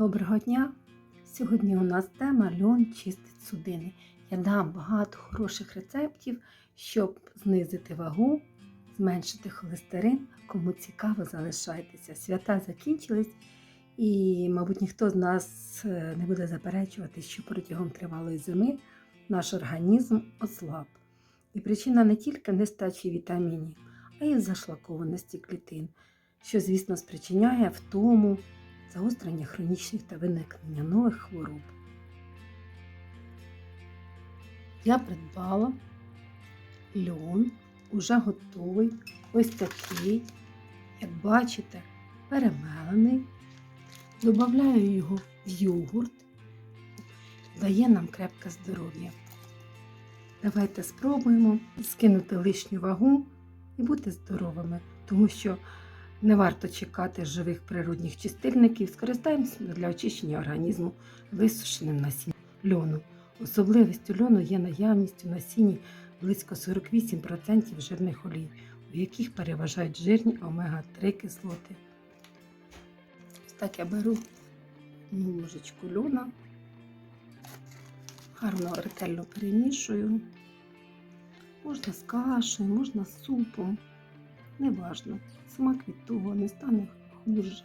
Доброго дня! Сьогодні у нас тема льон чистить судини. Я дам багато хороших рецептів, щоб знизити вагу, зменшити холестерин. Кому цікаво, залишайтеся. Свята закінчились, і, мабуть, ніхто з нас е, не буде заперечувати, що протягом тривалої зими наш організм ослаб. І причина не тільки нестачі вітамінів, а й зашлакованості клітин, що, звісно, спричиняє втому загострення хронічних та виникнення нових хвороб. Я придбала льон, уже готовий, ось такий, як бачите, перемелений. Добавляю його в йогурт, дає нам крепке здоров'я. Давайте спробуємо скинути лишню вагу і бути здоровими, тому що не варто чекати живих природних чистильників, скористаємося для очищення організму висушеним насінням льону. Особливістю льону є наявність у насінні близько 48% жирних олій, у яких переважають жирні омега-3 кислоти. Так я беру ложечку льона, гарно ретельно перемішую. Можна з кашею, можна з супом. Неважно, смак від того не стане хуже.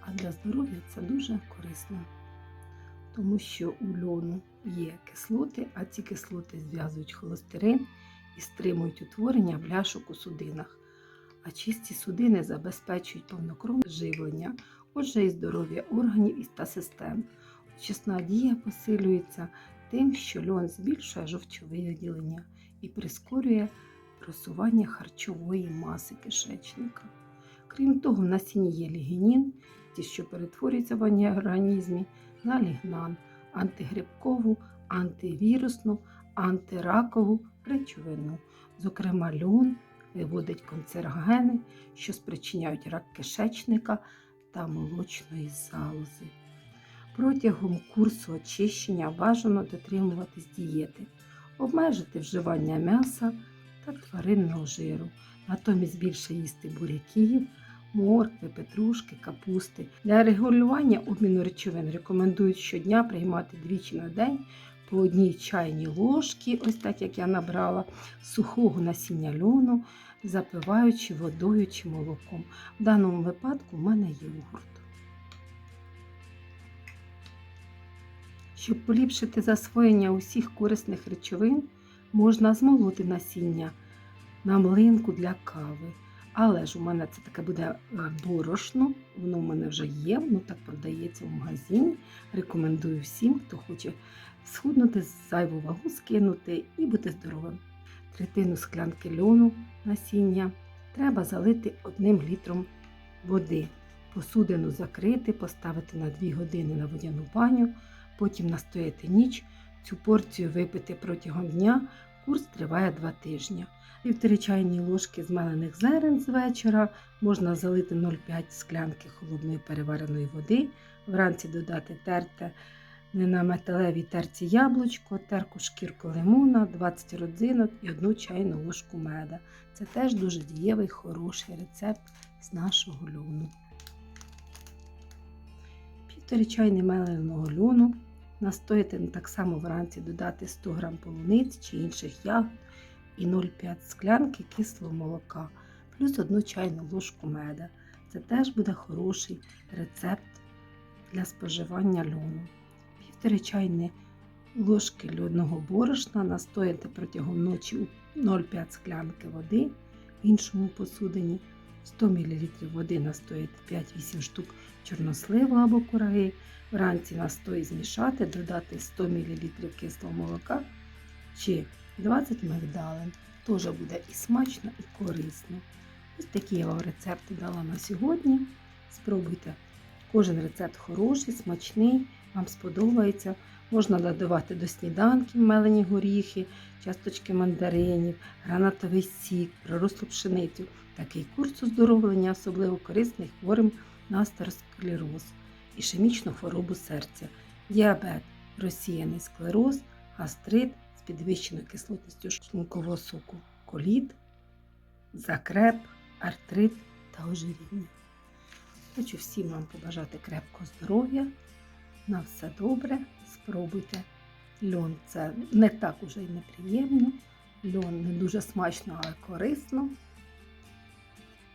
А для здоров'я це дуже корисно, тому що у льону є кислоти, а ці кислоти зв'язують холестерин і стримують утворення бляшок у судинах. А чисті судини забезпечують повнокровне живлення, отже, і здоров'я органів та систем. Очисна дія посилюється тим, що льон збільшує жовчове виділення і прискорює просування харчової маси кишечника. Крім того, в насінні є лігінін, ті, що перетворюється в організмі на лігнан, антигрибкову, антивірусну, антиракову речовину. Зокрема, льон виводить канцерогени, що спричиняють рак кишечника та молочної залози. Протягом курсу очищення бажано дотримуватись дієти, обмежити вживання м'яса та тваринного жиру. Натомість більше їсти буряків, моркви, петрушки, капусти. Для регулювання обміну речовин рекомендують щодня приймати двічі на день по одній чайній ложці, ось так як я набрала, сухого насіння льону, запиваючи водою чи молоком. В даному випадку в мене йогурт. Щоб поліпшити засвоєння усіх корисних речовин, можна змолоти насіння на млинку для кави. Але ж у мене це таке буде е, борошно, воно в мене вже є, воно так продається в магазині. Рекомендую всім, хто хоче схуднути, зайву вагу скинути і бути здоровим. Третину склянки льону насіння треба залити одним літром води. Посудину закрити, поставити на 2 години на водяну баню, потім настояти ніч. Цю порцію випити протягом дня. Курс триває 2 тижні. Півтори чайні ложки змелених зерен з вечора можна залити 0,5 склянки холодної перевареної води. Вранці додати терте на металевій терці яблучко, терку шкірку лимона, 20 родзинок і 1 чайну ложку меда. Це теж дуже дієвий, хороший рецепт з нашого льону. Півтори чайни меленого льону. Настояти так само вранці додати 100 г полуниць чи інших ягод і 0,5 склянки кислого молока, плюс 1 чайну ложку меда. Це теж буде хороший рецепт для споживання льону. Півтори чайні ложки льодного борошна настояти протягом ночі у 0,5 склянки води в іншому посудині. 100 мл води настояти 5-8 штук чорносливу або кураги. Вранці настой змішати, додати 100 мл кислого молока чи 20 мигдалин. Теж буде і смачно, і корисно. Ось такі я вам рецепти дала на сьогодні. Спробуйте. Кожен рецепт хороший, смачний, вам сподобається. Можна додавати до сніданків мелені горіхи, часточки мандаринів, гранатовий сік, пророслу пшеницю. Такий курс оздоровлення особливо корисний хворим на стеросклероз, ішемічну хворобу серця, діабет, розсіяний склероз, гастрит з підвищеною кислотністю шлункового соку, коліт, закреп, артрит та ожиріння. Хочу всім вам побажати крепкого здоров'я. На все добре. Спробуйте. Льон це не так уже й неприємно. Льон не дуже смачно, але корисно.